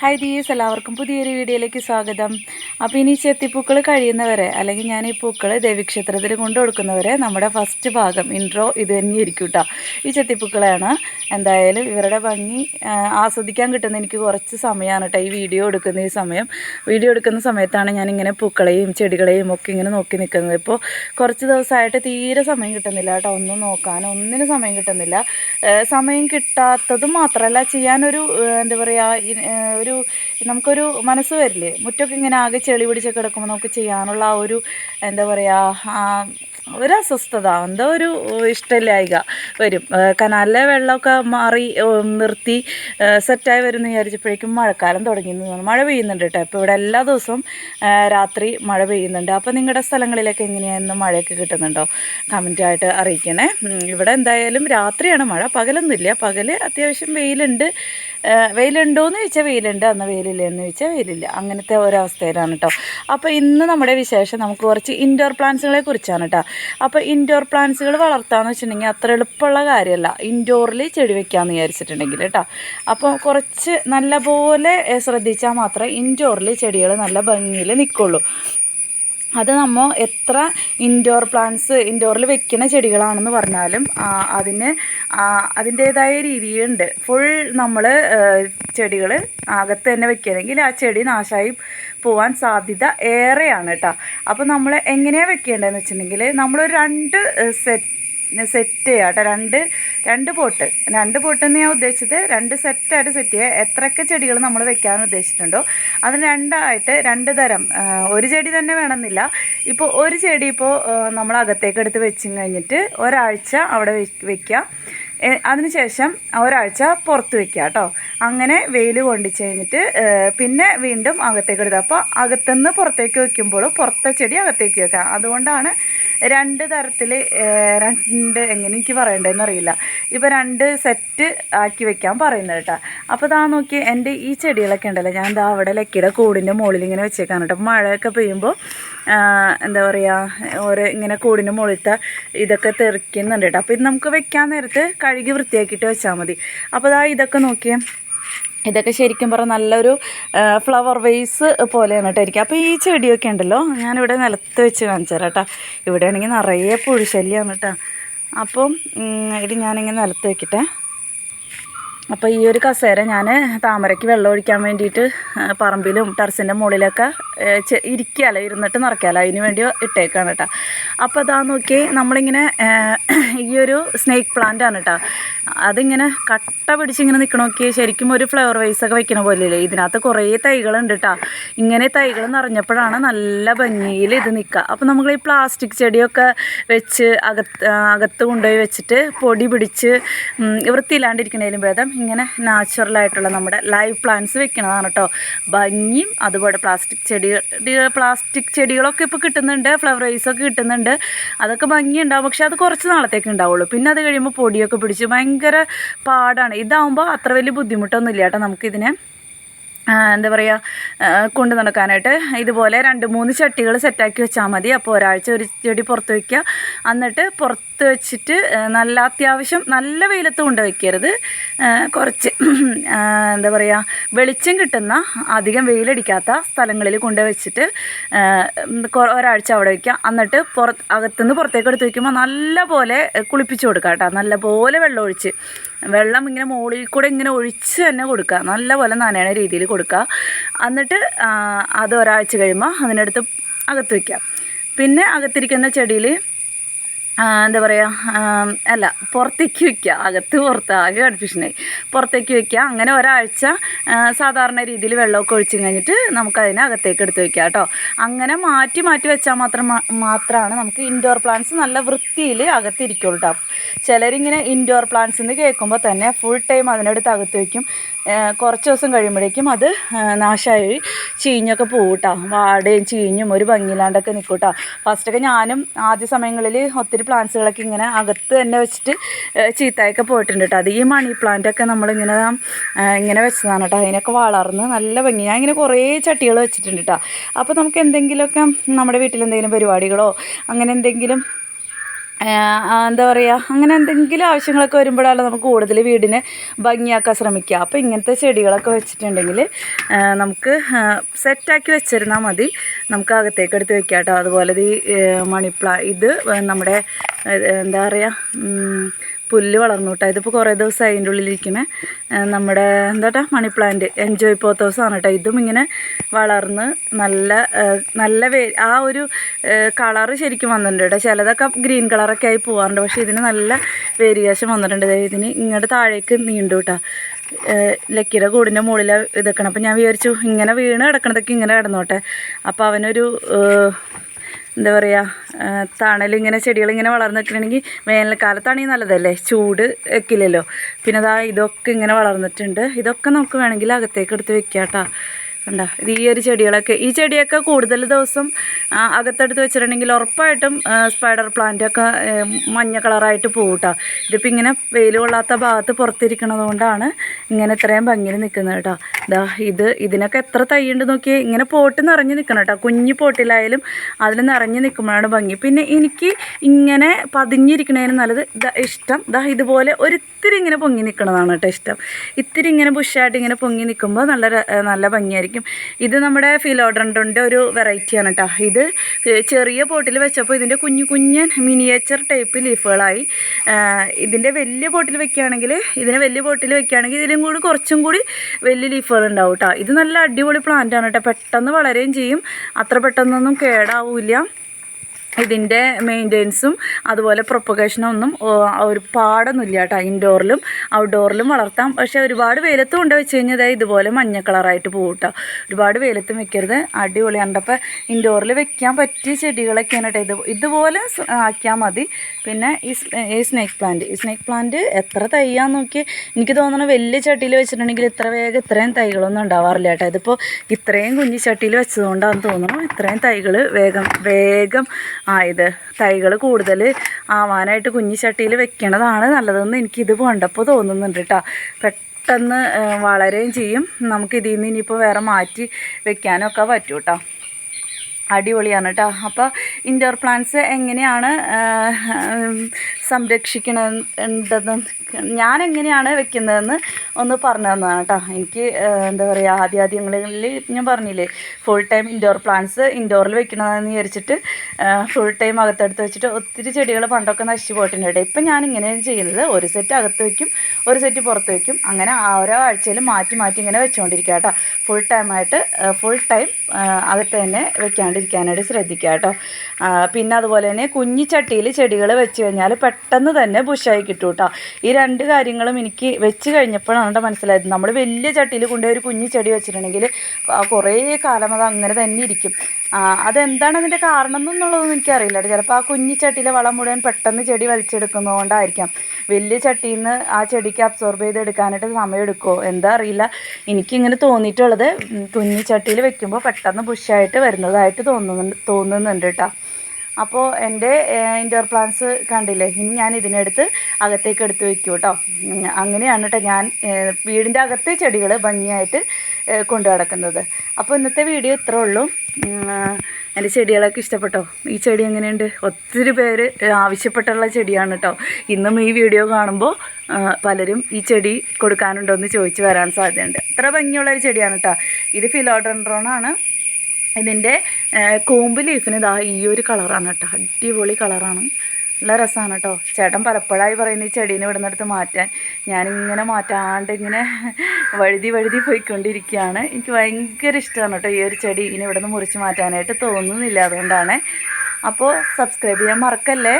Hi these എല്ലാവർക്കും പുതിയൊരു വീഡിയോയിലേക്ക് സ്വാഗതം. അപ്പോൾ ഇനി ചെത്തിപ്പൂക്കൾ കഴിയുന്നവരെ അല്ലെങ്കിൽ ഞാൻ ഈ പൂക്കൾ ദേവീക്ഷേത്രത്തിൽ കൊണ്ടു കൊടുക്കുന്നവരെ നമ്മുടെ ഫസ്റ്റ് ഭാഗം ഇൻട്രോ ഇത് തന്നെയായിരിക്കും കേട്ടോ ഈ ചെത്തിപ്പൂക്കളാണ്. എന്തായാലും ഇവരുടെ ഭംഗി ആസ്വദിക്കാൻ കിട്ടുന്ന എനിക്ക് കുറച്ച് സമയമാണ് കേട്ടോ ഈ വീഡിയോ എടുക്കുന്ന ഈ സമയം. വീഡിയോ എടുക്കുന്ന സമയത്താണ് ഞാനിങ്ങനെ പൂക്കളെയും ചെടികളെയും ഒക്കെ ഇങ്ങനെ നോക്കി നിൽക്കുന്നത്. ഇപ്പോൾ കുറച്ച് ദിവസമായിട്ട് തീരെ സമയം കിട്ടുന്നില്ല കേട്ടോ ഒന്നും നോക്കാൻ ഒന്നിനും സമയം കിട്ടുന്നില്ല. സമയം കിട്ടാത്തത് മാത്രമല്ല ചെയ്യാനൊരു എന്താ പറയുക ഒരു നമുക്കൊരു മനസ്സ് വരില്ലേ? മുറ്റൊക്കെ ഇങ്ങനെ ആകെ ചെളി പിടിച്ച് കിടക്കുമ്പോൾ നമുക്ക് ചെയ്യാനുള്ള ആ ഒരു എന്താ പറയുക ഒരു അസ്വസ്ഥത എന്തോ ഒരു ഇഷ്ടമില്ലായിക വരും. കനാലിലെ വെള്ളമൊക്കെ മാറി നിർത്തി സെറ്റായി വരും എന്ന് വിചാരിച്ചപ്പോഴേക്കും മഴക്കാലം തുടങ്ങി. എന്ന് മഴ പെയ്യുന്നുണ്ട് കേട്ടോ. ഇപ്പോൾ ഇവിടെ എല്ലാ ദിവസവും രാത്രി മഴ പെയ്യുന്നുണ്ട്. അപ്പോൾ നിങ്ങളുടെ സ്ഥലങ്ങളിലൊക്കെ എങ്ങനെയായിരുന്നു മഴയൊക്കെ കിട്ടുന്നുണ്ടോ? കമന്റായിട്ട് അറിയിക്കണേ. ഇവിടെ എന്തായാലും രാത്രിയാണ് മഴ. പകലൊന്നുമില്ല പകൽ അത്യാവശ്യം വെയിലുണ്ട്. വെയിലുണ്ടോ വെയിലുണ്ടോയെന്ന് ചോദിച്ചാൽ വെയിലുണ്ട്. അന്ന് വെയിലില്ല എന്ന് ചോദിച്ചാൽ വെയിലില്ല. അങ്ങനത്തെ ഒരവസ്ഥയിലാണ് കേട്ടോ. അപ്പോൾ ഇന്ന് നമ്മുടെ വിശേഷം നമുക്ക് കുറച്ച് ഇൻഡോർ പ്ലാന്റ്സുകളെ കുറിച്ചാണ് കേട്ടോ അപ്പോൾ ഇൻഡോർ പ്ലാന്റ്സുകൾ വളർത്താമെന്ന് വെച്ചിട്ടുണ്ടെങ്കിൽ അത്ര എളുപ്പമുള്ള കാര്യമല്ല. ഇൻഡോറിൽ ചെടി വെക്കാമെന്ന് വിചാരിച്ചിട്ടുണ്ടെങ്കിൽ കേട്ടോ അപ്പോൾ കുറച്ച് നല്ലപോലെ ശ്രദ്ധിച്ചാൽ മാത്രമേ ഇൻഡോറിൽ ചെടികൾ നല്ല ഭംഗിയിൽ നിൽക്കുള്ളൂ അത് നമ്മൾ എത്ര ഇൻഡോർ പ്ലാന്റ്സ് ഇൻഡോറിൽ വെക്കുന്ന ചെടികളാണെന്ന് പറഞ്ഞാലും അതിന് അതിന്റേതായ രീതിയുണ്ട് ഫുൾ നമ്മൾ ചെടികൾ അകത്ത് തന്നെ വെക്കുകയാണെങ്കിൽ ആ ചെടി നാശമായി പോവാൻ സാധ്യത ഏറെയാണ് കേട്ടോ അപ്പോൾ നമ്മൾ എങ്ങനെയാണ് വെക്കേണ്ടതെന്ന് വെച്ചിട്ടുണ്ടെങ്കിൽ നമ്മളൊരു രണ്ട് സെറ്റ് സെറ്റ് ചെയ്യുക കേട്ടോ രണ്ട് രണ്ട് പോട്ട്. രണ്ട് പോട്ട് എന്ന് ഞാൻ ഉദ്ദേശിച്ചത് രണ്ട് സെറ്റായിട്ട് സെറ്റ് ചെയ്യുക എത്രയൊക്കെ ചെടികൾ നമ്മൾ വെക്കാൻ ഉദ്ദേശിച്ചിട്ടുണ്ടോ? അതിന് രണ്ടായിട്ട് രണ്ട് തരം. ഒരു ചെടി തന്നെ വേണമെന്നില്ല. ഇപ്പോൾ ഒരു ചെടി ഇപ്പോൾ നമ്മൾ അകത്തേക്ക് എടുത്ത് വെച്ചും കഴിഞ്ഞിട്ട് ഒരാഴ്ച അവിടെ വെക്കുക അതിനുശേഷം ഒരാഴ്ച പുറത്ത് വെക്കുക കേട്ടോ. അങ്ങനെ വെയിൽ കൊണ്ടിച്ച് കഴിഞ്ഞിട്ട് പിന്നെ വീണ്ടും അകത്തേക്ക് എടുക്കുക അപ്പോൾ അകത്തുനിന്ന് പുറത്തേക്ക് വെക്കുമ്പോൾ പുറത്തെ ചെടി അകത്തേക്ക് വെക്കുക. അതുകൊണ്ടാണ് രണ്ട് തരത്തിൽ രണ്ട് എങ്ങനെ എനിക്ക് പറയണ്ടതെന്ന് അറിയില്ല. ഇപ്പോൾ രണ്ട് സെറ്റ് ആക്കി വെക്കാൻ പറയുന്നത് കേട്ടോ. അപ്പോൾ ഇതാ നോക്കി എന്റെ ഈ ചെടികളൊക്കെ ഉണ്ടല്ലോ ഞാൻ ഇതാ അവിടെ ലക്കിയുടെ കൂടിന്റെ മുകളിൽ ഇങ്ങനെ വെച്ചേക്കാണ് കേട്ടോ. മഴയൊക്കെ പെയ്യുമ്പോൾ എന്താ പറയുക ഓരോ ഇങ്ങനെ കൂടിന്റെ മുകളിലത്തെ ഇതൊക്കെ തെറിക്കുന്നുണ്ട് കേട്ടോ. അപ്പോൾ ഇത് നമുക്ക് വെക്കാൻ നേരത്ത് കഴുകി വൃത്തിയാക്കിയിട്ട് വെച്ചാൽ മതി. അപ്പോൾ ഇതാ ഇതൊക്കെ നോക്കിയേ. ഇതൊക്കെ ശരിക്കും പറഞ്ഞാൽ നല്ലൊരു ഫ്ലവർ വേസ് പോലെയാണ് കേട്ടോ എനിക്ക് അപ്പോൾ ഈ ചെടിയൊക്കെ ഉണ്ടല്ലോ ഞാനിവിടെ നിലത്ത് വെച്ച് കാണിച്ചു തരാം കേട്ടോ. ഇവിടെ ആണെങ്കിൽ നിറയെ പുഴുശല്യമാണ് കേട്ടോ. അപ്പം ഇത് ഞാനിങ്ങനെ നിലത്ത് വെക്കട്ടെ. അപ്പോൾ ഈ ഒരു കസേര ഞാൻ താമരയ്ക്ക് വെള്ളം ഒഴിക്കാൻ വേണ്ടിയിട്ട് പറമ്പിലും ടെറസിന്റെ മുകളിലൊക്കെ ഇരിക്കാമല്ലോ ഇരുന്നിട്ട് നിറയ്ക്കാമല്ലോ അതിന് വേണ്ടി ഇട്ടേക്കാണ് കേട്ടോ. അപ്പോൾ അതാ നോക്കി നമ്മളിങ്ങനെ ഈ ഒരു സ്നേക്ക് പ്ലാന്റ് ആണ് കേട്ടോ. അതിങ്ങനെ കട്ട പിടിച്ചിങ്ങനെ നിൽക്കണ നോക്കി ശരിക്കും ഒരു ഫ്ലവർ വൈസ് ഒക്കെ വെക്കണ പോലെയല്ലേ? ഇതിനകത്ത് കുറേ തൈകളുണ്ട് കേട്ടോ ഇങ്ങനെ തൈകൾ നിറഞ്ഞപ്പോഴാണ് നല്ല ഭംഗിയിൽ ഇത് നിൽക്കുക അപ്പോൾ നമ്മൾ ഈ പ്ലാസ്റ്റിക് ചെടിയൊക്കെ വെച്ച് അകത്ത് അകത്ത് കൊണ്ടുപോയി വെച്ചിട്ട് പൊടി പിടിച്ച് വൃത്തിയില്ലാണ്ടിരിക്കണേലും ഭേദം ഇങ്ങനെ നാച്ചുറലായിട്ടുള്ള നമ്മുടെ ലൈവ് പ്ലാന്റ്സ് വെക്കണതാണ് കേട്ടോ ഭംഗിയും അതുപോലെ പ്ലാസ്റ്റിക് ചെടികൾ പ്ലാസ്റ്റിക് ചെടികളൊക്കെ ഇപ്പോൾ കിട്ടുന്നുണ്ട് ഫ്ലവർ വൈസ് ഒക്കെ കിട്ടുന്നുണ്ട്. അതൊക്കെ ഭംഗിയുണ്ടാവും പക്ഷേ അത് കുറച്ച് നാളത്തേക്ക് ഉണ്ടാവുള്ളൂ. പിന്നെ അത് കഴിയുമ്പോൾ പൊടിയൊക്കെ പിടിച്ച് ഭയങ്കര പാടാണ്. ഇതാവുമ്പോൾ അത്ര വലിയ ബുദ്ധിമുട്ടൊന്നും ഇല്ല കേട്ടോ നമുക്കിതിനെ. എന്താ പറയുക കൊണ്ടു നടക്കാനായിട്ട്. ഇതുപോലെ രണ്ട് മൂന്ന് ചട്ടികൾ സെറ്റാക്കി വെച്ചാൽ മതി. അപ്പോൾ ഒരാഴ്ച ഒരു ചെടി പുറത്ത് വയ്ക്കുക എന്നിട്ട് പുറത്ത് വെച്ചിട്ട് നല്ല അത്യാവശ്യം നല്ല വെയിലത്ത് കൊണ്ട് വയ്ക്കരുത് കുറച്ച് എന്താ പറയുക വെളിച്ചം കിട്ടുന്ന അധികം വെയിലടിക്കാത്ത സ്ഥലങ്ങളിൽ കൊണ്ടുവച്ചിട്ട് ഒരാഴ്ച അവിടെ വയ്ക്കുക എന്നിട്ട് പുറത്ത് അകത്തുനിന്ന് പുറത്തേക്ക് എടുത്ത് വയ്ക്കുമ്പോൾ നല്ല പോലെ കുളിപ്പിച്ച് കൊടുക്കുക കേട്ടോ. നല്ല പോലെ വെള്ളം ഒഴിച്ച്. വെള്ളം ഇങ്ങനെ മുകളിൽ കൂടെ ഇങ്ങനെ ഒഴിച്ച് തന്നെ കൊടുക്കുക. നല്ല പോലെ നനയണ രീതിയിൽ കൊടുക്കുക. എന്നിട്ട് അത് ഒരാഴ്ച കഴിയുമ്പോൾ അതിനടുത്ത് അകത്ത് വയ്ക്കുക. പിന്നെ അകത്തിരിക്കുന്ന ചെടിയിൽ എന്താ പറയുക അല്ല പുറത്തേക്ക് വയ്ക്കുക അകത്ത് പുറത്ത് ആകെ കൺഫ്യൂഷനായി പുറത്തേക്ക് വയ്ക്കുക അങ്ങനെ ഒരാഴ്ച സാധാരണ രീതിയിൽ വെള്ളമൊക്കെ ഒഴിച്ചു കഴിഞ്ഞിട്ട് നമുക്ക് അതിനെ അകത്തേക്ക് എടുത്ത് വയ്ക്കുക കേട്ടോ അങ്ങനെ മാറ്റി മാറ്റി വെച്ചാൽ മാത്രം മാത്രമാണ് നമുക്ക് ഇൻഡോർ പ്ലാന്റ്സ് നല്ല വൃത്തിയിൽ അകത്തിരിക്കുള്ളൂ കേട്ടോ ചിലരിങ്ങനെ ഇൻഡോർ പ്ലാന്റ്സ് എന്ന് കേൾക്കുമ്പോൾ തന്നെ ഫുൾ ടൈം അതിനടുത്ത് അകത്ത് വയ്ക്കും കുറച്ച് ദിവസം കഴിയുമ്പോഴേക്കും അത് നാശമായി ചീഞ്ഞൊക്കെ പോകട്ടോ കേട്ടോ വാടയും ചീഞ്ഞും ഒരു ഭംഗിയില്ലാണ്ടൊക്കെ നിൽക്കും ഫസ്റ്റൊക്കെ ഞാനും ആദ്യ സമയങ്ങളിൽ ഒത്തിരി പ്ലാന്റ്സുകളൊക്കെ ഇങ്ങനെ അകത്ത് തന്നെ വെച്ചിട്ട് ചീത്തയൊക്കെ പോയിട്ടുണ്ട് കേട്ടോ അത് ഈ മണി പ്ലാന്റൊക്കെ നമ്മളിങ്ങനെ ഇങ്ങനെ വെച്ചതാണ് കേട്ടോ അതിനൊക്കെ വളർന്ന് നല്ല ഭംഗി. ഞാൻ ഇങ്ങനെ കുറേ ചട്ടികൾ വെച്ചിട്ടുണ്ട് കേട്ടോ അപ്പോൾ നമുക്ക് എന്തെങ്കിലുമൊക്കെ നമ്മുടെ വീട്ടിൽ എന്തെങ്കിലും പരിപാടികളോ അങ്ങനെ എന്തെങ്കിലും എന്താ പറയുക അങ്ങനെ എന്തെങ്കിലും ആവശ്യങ്ങളൊക്കെ വരുമ്പോഴാണ് നമുക്ക് കൂടുതൽ വീടിനെ ഭംഗിയാക്കാൻ ശ്രമിക്കുക. അപ്പോൾ ഇങ്ങനത്തെ ചെടികളൊക്കെ വെച്ചിട്ടുണ്ടെങ്കിൽ നമുക്ക് സെറ്റാക്കി വെച്ചിരുന്നാൽ മതി. നമുക്ക് അകത്തേക്ക് എടുത്ത് വെക്കാം കേട്ടോ. അതുപോലെ ഈ മണിപ്ല ഇത് നമ്മുടെ എന്താ പറയുക പുല്ല് വളർന്നു കേട്ടോ. ഇതിപ്പോൾ കുറേ ദിവസമായി അതിന്റെ ഉള്ളിലിരിക്കണേ നമ്മുടെ എന്താട്ടാ മണി പ്ലാന്റ് എൻജോയ് പോത്തോസാണ് കേട്ടോ. ഇതും ഇങ്ങനെ വളർന്ന് നല്ല നല്ല വേ ആ ഒരു കളറ് ശരിക്കും വന്നിട്ടുണ്ട് കേട്ടോ. ചിലതൊക്കെ ഗ്രീൻ കളറൊക്കെ ആയി പോകാറുണ്ട് പക്ഷേ ഇതിന് നല്ല വേരിയേഷൻ വന്നിട്ടുണ്ട്. ഇതിന് ഇങ്ങോട്ട് താഴേക്ക് നീണ്ടു കേട്ടോ. ലക്കിയുടെ കൂടിന്റെ മുകളിൽ ഇതൊക്കെയാണ് അപ്പോൾ ഞാൻ വിചാരിച്ചു ഇങ്ങനെ വീണ് കിടക്കണതൊക്കെ ഇങ്ങനെ കിടന്നോട്ടെ. അപ്പോൾ അവനൊരു എന്താ പറയുക തണലിങ്ങനെ ചെടികളിങ്ങനെ വളർന്നിട്ടുണ്ടെങ്കിൽ വേനൽക്കാലത്താണെങ്കിൽ നല്ലതല്ലേ? ചൂട് വെക്കില്ലല്ലോ. പിന്നെ അതാ ഇതൊക്കെ ഇങ്ങനെ വളർന്നിട്ടുണ്ട്. ഇതൊക്കെ നമുക്ക് വേണമെങ്കിൽ അകത്തേക്ക് എടുത്ത് വെക്കാം കേട്ടോ കണ്ട? ഇത് ഈ ഒരു ചെടികളൊക്കെ. ഈ ചെടിയൊക്കെ കൂടുതൽ ദിവസം അകത്തെടുത്ത് വെച്ചിട്ടുണ്ടെങ്കിൽ ഉറപ്പായിട്ടും സ്പൈഡർ പ്ലാന്റൊക്കെ മഞ്ഞ കളറായിട്ട് പോകും കേട്ടോ ഇതിപ്പോൾ ഇങ്ങനെ വെയിൽ കൊള്ളാത്ത ഭാഗത്ത് പുറത്തിരിക്കണത് കൊണ്ടാണ് ഇങ്ങനെ ഇത്രയും ഭംഗിയിൽ നിൽക്കുന്നത് കേട്ടോ ഇതാ ഇത് ഇതിനൊക്കെ എത്ര തൈയുണ്ട് നോക്കിയാൽ ഇങ്ങനെ പോട്ട് നിറഞ്ഞ് നിൽക്കണം കേട്ടോ കുഞ്ഞു പോട്ടിലായാലും അതിൽ നിറഞ്ഞ് നിൽക്കുമ്പോഴാണ് ഭംഗി. പിന്നെ എനിക്ക് ഇങ്ങനെ പതിഞ്ഞിരിക്കണതിന് നല്ലത് ഇഷ്ടം. ദാ ഇതുപോലെ ഒരിത്തിരി ഇങ്ങനെ പൊങ്ങി നിൽക്കണതാണ് കേട്ടോ ഇഷ്ടം. ഇത്തിരി ഇങ്ങനെ ബുഷായിട്ട് ഇങ്ങനെ പൊങ്ങി നിൽക്കുമ്പോൾ നല്ല നല്ല ഭംഗിയായിരിക്കും. ഇത് നമ്മുടെ ഫിലോഡ്രണ്ടിന്റെ ഒരു വെറൈറ്റിയാണ് കേട്ടോ ഇത് ചെറിയ പോട്ടിൽ വെച്ചപ്പോൾ ഇതിന്റെ കുഞ്ഞു കുഞ്ഞൻ മിനിയേച്ചർ ടൈപ്പ് ലീഫുകളായി ഇതിന്റെ വലിയ പോട്ടിൽ വെക്കുകയാണെങ്കിൽ ഇതിനെ വലിയ പോട്ടിൽ വെക്കുകയാണെങ്കിൽ ഇതിലും കൂടി കുറച്ചും കൂടി വലിയ ലീഫുകൾ ഉണ്ടാവും കേട്ടോ ഇത് നല്ല അടിപൊളി പ്ലാന്റ് ആണ് കേട്ടോ പെട്ടെന്ന് വളരുകയും ചെയ്യും. അത്ര പെട്ടെന്നൊന്നും കേടാവില്ല. ഇതിന്റെ മെയിന്റെനൻസും അതുപോലെ പ്രൊപ്പഗേഷനും ഒന്നും ഒരു പാടൊന്നുമില്ല കേട്ടോ ഇൻഡോറിലും ഔട്ട്ഡോറിലും വളർത്താം. പക്ഷേ ഒരുപാട് വെയിലത്ത് കൊണ്ട് വെച്ച് കഴിഞ്ഞാൽ ഇതുപോലെ മഞ്ഞ കളറായിട്ട് പോകും കേട്ടോ. ഒരുപാട് വെയിലത്തും വെക്കരുത് അടിപൊളിയാണ് അപ്പോൾ ഇൻഡോറിൽ വെക്കാൻ പറ്റിയ ചെടികളൊക്കെയാണ് കേട്ടോ ഇത്. ഇതുപോലെ ആക്കിയാൽ മതി. പിന്നെ ഈ ഈ സ്നേക്ക് പ്ലാന്റ് ഈ സ്നേക്ക് പ്ലാന്റ് എത്ര തൈയാന്ന് നോക്കി എനിക്ക് തോന്നുന്നു വലിയ ചട്ടിയിൽ വെച്ചിട്ടുണ്ടെങ്കിൽ ഇത്ര വേഗം ഇത്രയും തൈകളൊന്നും ഉണ്ടാവാറില്ല കേട്ടോ. ഇതിപ്പോൾ ഇത്രയും കുഞ്ഞു ചട്ടിയിൽ വെച്ചതുകൊണ്ടാണെന്ന് തോന്നുന്നു ഇത്രയും തൈകൾ വേഗം വേഗം ആയത്. തൈകൾ കൂടുതൽ ആവാനായിട്ട് കുഞ്ഞു ചട്ടിയിൽ വെക്കണതാണ് നല്ലതെന്ന് എനിക്കിത് കണ്ടപ്പോൾ തോന്നുന്നുണ്ട് കേട്ടോ പെട്ടെന്ന് വളരുകയും ചെയ്യും. നമുക്കിതിൽ നിന്ന് ഇനിയിപ്പോൾ വേറെ മാറ്റി വെക്കാനൊക്കെ പറ്റും കേട്ടോ അടിപൊളിയാണ് കേട്ടോ അപ്പോൾ ഇൻഡോർ പ്ലാന്റ്സ് എങ്ങനെയാണ് സംരക്ഷിക്കണതെന്ന് ഞാൻ എങ്ങനെയാണ് വെക്കുന്നതെന്ന് ഒന്ന് പറഞ്ഞു തന്നതാണ് കേട്ടോ. എനിക്ക് എന്താ പറയുക ആദ്യ ആദ്യങ്ങളിൽ ഞാൻ പറഞ്ഞില്ലേ ഫുൾ ടൈം ഇൻഡോർ പ്ലാന്റ്സ് ഇൻഡോറിൽ വെക്കണമെന്ന് വിചാരിച്ചിട്ട് ഫുൾ ടൈം അകത്തെടുത്ത് വെച്ചിട്ട് ഒത്തിരി ചെടികൾ പണ്ടൊക്കെ നശിച്ചു പോയിട്ടുണ്ട് ഇപ്പം ഞാൻ ഇങ്ങനെയാണ് ചെയ്യുന്നത് ഒരു സെറ്റ് അകത്ത് വയ്ക്കും ഒരു സെറ്റ് പുറത്ത് വയ്ക്കും അങ്ങനെ ഓരോ ആഴ്ചയിൽ മാറ്റി മാറ്റി ഇങ്ങനെ വെച്ചുകൊണ്ടിരിക്കുക കേട്ടോ. ഫുൾ ടൈമായിട്ട് ഫുൾ ടൈം അകത്ത് തന്നെ വെക്കാണ്ടിരിക്കാനായിട്ട് ശ്രദ്ധിക്കുക കേട്ടോ. പിന്നെ അതുപോലെ തന്നെ കുഞ്ഞി ചട്ടിയിൽ ചെടികൾ വെച്ച് കഴിഞ്ഞാൽ പെട്ടെന്ന് തന്നെ ബുഷായി കിട്ടും കേട്ടോ ഈ രണ്ട് കാര്യങ്ങളും എനിക്ക് വെച്ച് കഴിഞ്ഞപ്പോഴാണ് എന്റെ മനസ്സിലായത്. നമ്മൾ വലിയ ചട്ടിയിൽ കൊണ്ടുപോയി ഒരു കുഞ്ഞു ചെടി വെച്ചിട്ടുണ്ടെങ്കിൽ കുറേ കാലം അത് അങ്ങനെ തന്നെ ഇരിക്കും. അതെന്താണ് അതിന്റെ കാരണം എന്നുള്ളതൊന്നും എനിക്കറിയില്ല ചിലപ്പോൾ ആ കുഞ്ഞു ചട്ടിയിലെ വളം മുഴുവൻ പെട്ടെന്ന് ചെടി വലിച്ചെടുക്കുന്നതുകൊണ്ടായിരിക്കാം. വലിയ ചട്ടിയിൽ നിന്ന് ആ ചെടിക്ക് അബ്സോർബ് ചെയ്തെടുക്കാനായിട്ട് സമയം എടുക്കുമോ എന്താ അറിയില്ല. എനിക്കിങ്ങനെ തോന്നിയിട്ടുള്ളത് കുഞ്ഞി ചട്ടിയിൽ വെക്കുമ്പോൾ പെട്ടെന്ന് ബുഷായിട്ട് വരുന്നതായിട്ട് തോന്നുന്നുണ്ട് തോന്നുന്നുണ്ട് കേട്ടോ. അപ്പോൾ എന്റെ ഇൻഡോർ പ്ലാന്റ്സ് കണ്ടില്ലേ? ഇനി ഞാൻ ഇതിനെടുത്ത് അകത്തേക്ക് എടുത്ത് വെക്കും കേട്ടോ അങ്ങനെയാണ് കേട്ടോ ഞാൻ വീടിന്റെ അകത്തെ ചെടികൾ ഭംഗിയായിട്ട് കൊണ്ടു നടക്കുന്നത്. അപ്പോൾ ഇന്നത്തെ വീഡിയോ ഇത്രേ ഉള്ളൂ. എന്റെ ചെടികളൊക്കെ ഇഷ്ടപ്പെട്ടോ? ഈ ചെടി എങ്ങനെയുണ്ട്? ഒത്തിരി പേര് ആവശ്യപ്പെട്ടുള്ള ചെടിയാണ് കേട്ടോ ഇന്നും ഈ വീഡിയോ കാണുമ്പോൾ പലരും ഈ ചെടി കൊടുക്കാനുണ്ടോ എന്ന് ചോദിച്ചു വരാൻ സാധ്യതയുണ്ട്. അത്ര ഭംഗിയുള്ളൊരു ചെടിയാണ് കേട്ടോ ഇത് ഫിലോഡൻഡ്രോണാണ് ഇതിന്റെ കൂമ്പ് ലീഫിന് ഇതാ ഈ ഒരു കളറാണ് കേട്ടോ. അടിപൊളി കളറാണ്. നല്ല രസമാണ് കേട്ടോ. ചേട്ടൻ പലപ്പോഴായി പറയുന്ന ഈ ചെടീനെ ഇവിടുന്നെടുത്ത് മാറ്റാൻ. ഞാനിങ്ങനെ മാറ്റാണ്ട് ഇങ്ങനെ വഴുതി വഴുതി പോയിക്കൊണ്ടിരിക്കുകയാണ്. എനിക്ക് ഭയങ്കര ഇഷ്ടമാണ് കേട്ടോ ഈ ഒരു ചെടി. ഇനി ഇവിടെ നിന്ന് മുറിച്ച് മാറ്റാനായിട്ട് തോന്നുന്നില്ല അതുകൊണ്ടാണ്. അപ്പോൾ സബ്സ്ക്രൈബ് ചെയ്യാൻ മറക്കല്ലേ?